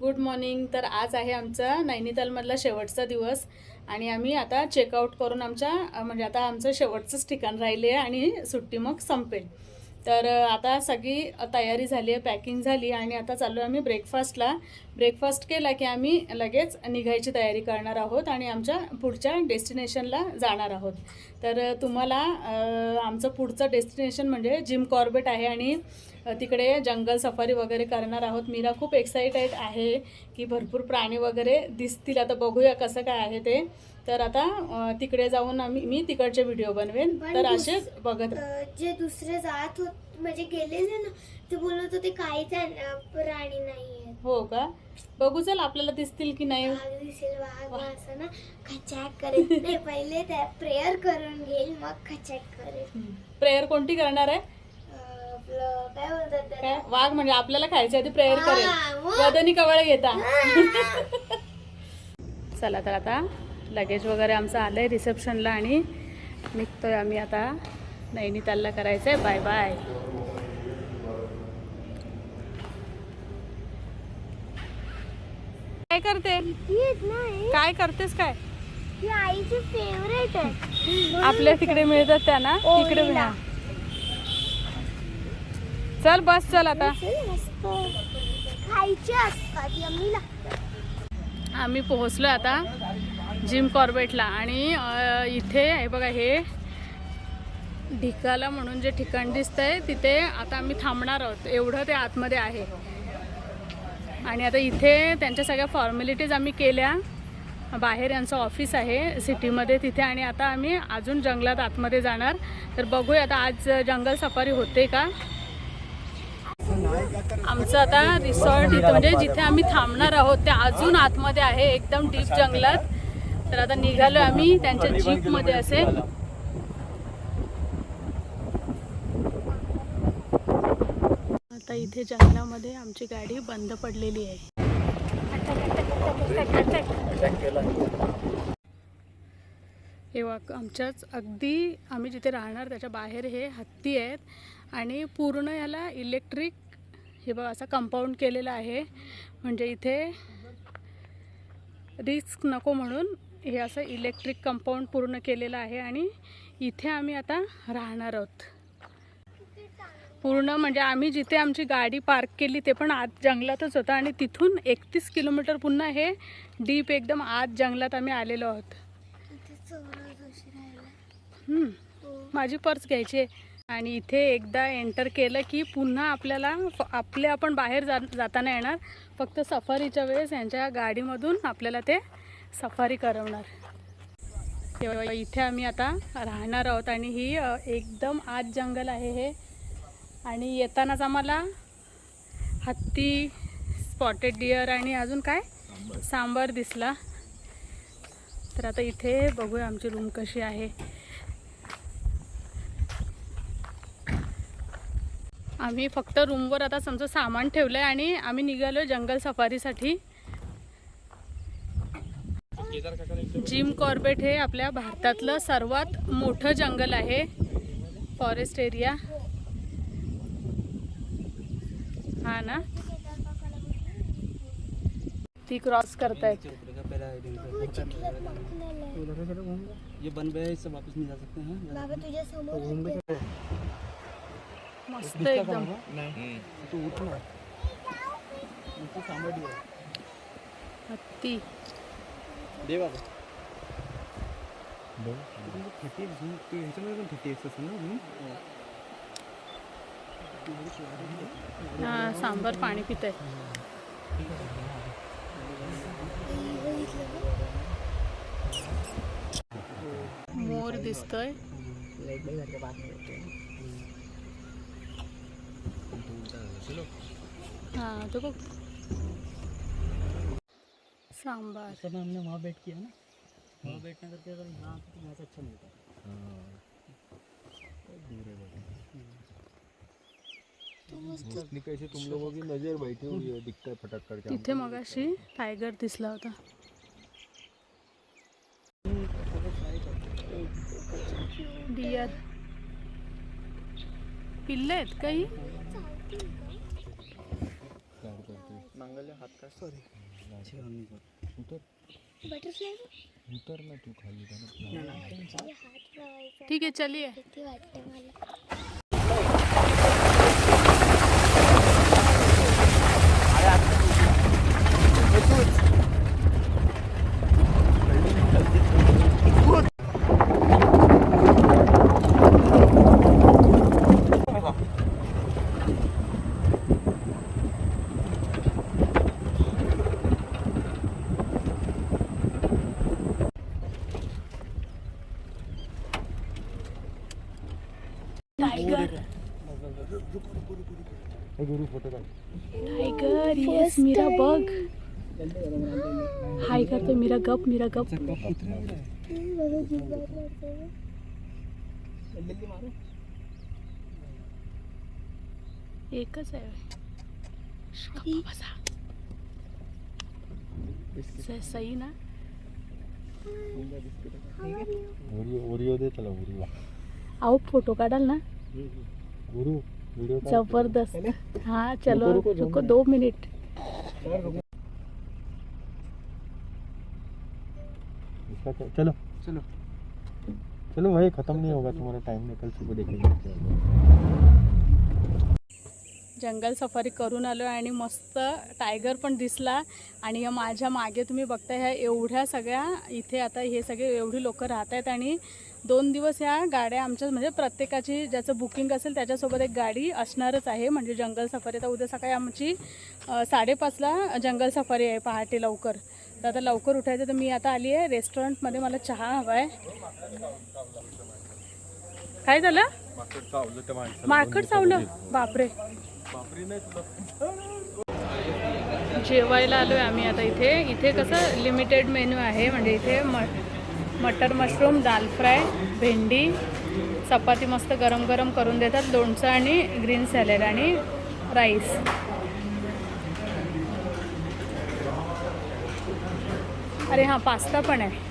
Good morning तर आज आहे आमचा नैनितालमधला शेवटचा दिवस आणि आम्ही आता चेकआउट करून आमच्या म्हणजे आता आमचं शेवटचंच ठिकाण राहिले आहे आणि सुट्टी मग संपेल. तर आता सगळी तयारी झाली आहे पॅकिंग झाली आणि आता चाललो आम्ही ब्रेकफास्टला ब्रेकफास्ट केला की आम्ही लगेच निघायची तयारी करणार आहोत आणि आमच्या पुढच्या डेस्टिनेशनला जाणार आहोत. तर तुम्हाला आमचं पुढचं डेस्टिनेशन म्हणजे जिम कॉर्बेट आहे आणि तिकडे जंगल सफारी वगैरे करणार आहोत. मीरा खूप एक्साइटेड आहे की भरपूर प्राणी वगैरे दिसतील. आता बघूया कसं काय आहे ते. तर आता तिकडे जाऊन आम्ही मी तिकडचे व्हिडिओ बनवेन. तर असेच बघत जे दुसरे जात होत म्हणजे गेलेले ना ते बोलत होते काहीच अ, प्राणी नाहीये हो का? बघू चल आपल्याला दिसतील की नाही. असं ना. खचाक करेल. नाही पहिले त्या प्रेयर करून घेईल मग खचाक करेल. प्रेयर कोणती करणार आहे? काय बोलतात काय? वाघ म्हणजे आपल्याला खायच्या आधी प्रेयर करेल? वदनी कवळ घेता. चला तर आता लगेज वगैरे आमचं आलंय रिसेप्शनला आणि निघतोय आम्ही आता. नैनितालला करायचंय. Bye bye. काय करते? येत नाही. काय करतेस काय? ही आईची फेवरेट आहे. आपल्या तिकडे मिळतात त्या ना? तिकडे ओळीला. चल बस चल आता. आम्ही पोहोचलो आता जिम कॉर्बेटला आणि इथे हे बघा हे ढिकाला म्हणून जे ठिकाण दिसतंय तिथे आता आम्ही थांबणार आहोत. एवढं ते आतमध्ये आहे. आणि आता इथे त्यांच्या सगळ्या फॉर्मॅलिटीज आम्ही केल्या. बाहेर यांचं ऑफिस आहे सिटीमध्ये तिथे आणि आता आम्ही अजून जंगलात आतमध्ये जाणार. तर बघूया आता आज जंगल सफारी होते का? आमचं आता रिसॉर्ट इथं म्हणजे जिथे आम्ही थांबणार आहोत ते अजून आतमध्ये आहे एकदम डीप जंगलात. तर आता निघालो आम्ही त्यांच्या जीपमध्ये असे. आता इथे जंगलामध्ये आमची गाडी बंद पडलेली आहे. हे वाक आमच्याच अगदी आम्ही जिथे राहणार त्याच्या बाहेर हे हत्ती आहेत. आणि पूर्ण याला इलेक्ट्रिक हे बघा असा कंपाऊंड केलेला आहे. म्हणजे इथे रिस्क नको म्हणून हे असं इलेक्ट्रिक कंपाऊंड पूर्ण केलेलं आहे आणि इथे आम्ही आता राहणार आहोत. पूर्ण म्हणजे आम्ही जिथे आमची गाडी पार्क केली ते पण आत जंगलातच होतं आणि तिथून एकतीस किलोमीटर पुन्हा हे डीप एकदम आत जंगलात आम्ही आलेलो आहोत. हो. माझी पर्स घ्यायची आहे. आणि इथे एकदा एंटर केलं की पुन्हा आपल्याला आपले आपण बाहेर जा जाताना येणार. फक्त सफारीच्या वेळेस यांच्या गाडीमधून आपल्याला ते सफारी करवणार. तेव्हा इथे आम्ही आता राहणार आहोत आणि ही एकदम आत जंगल आहे हे. आणि येतानाच आम्हाला हत्ती स्पॉटेड डिअर आणि अजून काय? सांबार दिसला. तर आता इथे बघूया आमची रूम कशी आहे. आम्ही फक्त रूमवर आता समजा सामान ठेवलं आहे आणि आम्ही निघालो जंगल सफारीसाठी. जिम कॉर्बेट हे आपल्या भारतातलं सर्वात मोठं जंगल आहे. Forest area. हा ना? ती क्रॉस करतायत. ये बन गया है इससे वापस नहीं जा सकते हैं। मस्त एकदम. तो सांबर दिया हत्ती. दे बाबा थर्टी ह्याच्यामध्ये पण थर्टी एक्स असेल ना हा सांबर पाणी पित आहे मोर दिसतोय. हा तो सांबार। सब हमने वहाँ बैठ किया ना? वहाँ बैठने करके अगर यहाँ पे तो यहाँ से अच्छा मिलता है। इतनी कैसे तुम लोगों की नजर बैठी हुई है दिखता है फटक करके तिथे मगाशी टायगर दिसला होता डियर पिल्ले आहेत काही? नांगरले हात काय सॉरी उतर बटरफ्लाय उतर ना तू खाली ठीक आहे चलिए. भीती वाटते मला. गुरु फोटो टायगर येस मीरा बघ हाय करतो मीरा गप मीरा गप एकच आहे. सही ना? ओरिओ ओरिओ दे त्याला ओरिओ आओ फोटो काढाल ना? गुरु. जबरदस्त. हाँ चलो रुको, दो मिनट. चलो. चलो. चलो भाई खत्म नहीं होगा तुम्हारा टाइम नहीं कल सुबह देखेंगे जंगल सफारी करून आलो आणि मस्त टायगर पण दिसला. आणि या माझ्या मागे तुम्ही बघताय ह्या एवढ्या सगळ्या इथे आता हे सगळे एवढी लोक राहत आहेत आणि दोन दिवस ह्या गाड्या आमच्या म्हणजे प्रत्येकाची ज्याचं बुकिंग असेल त्याच्यासोबत एक गाडी असणारच आहे. म्हणजे जंगल सफारी तर उद्या सकाळी आमची साडेपाचला जंगल सफारी आहे पहाटे लवकर. तर आता लवकर उठायचं तर मी आता आली आहे रेस्टॉरंटमध्ये मला चहा हवा आहे. काय झालं? मार्केट चावलं बापरे. जेवायला आलो आहे आम्ही आता इथे. इथे कसं लिमिटेड मेन्यू आहे म्हणजे इथे म मटर मशरूम दाल फ्राय भेंडी चपाती मस्त गरम गरम करून देतात. लोणचं आणि ग्रीन सॅलेड आणि राईस. अरे हां पास्ता पण आहे.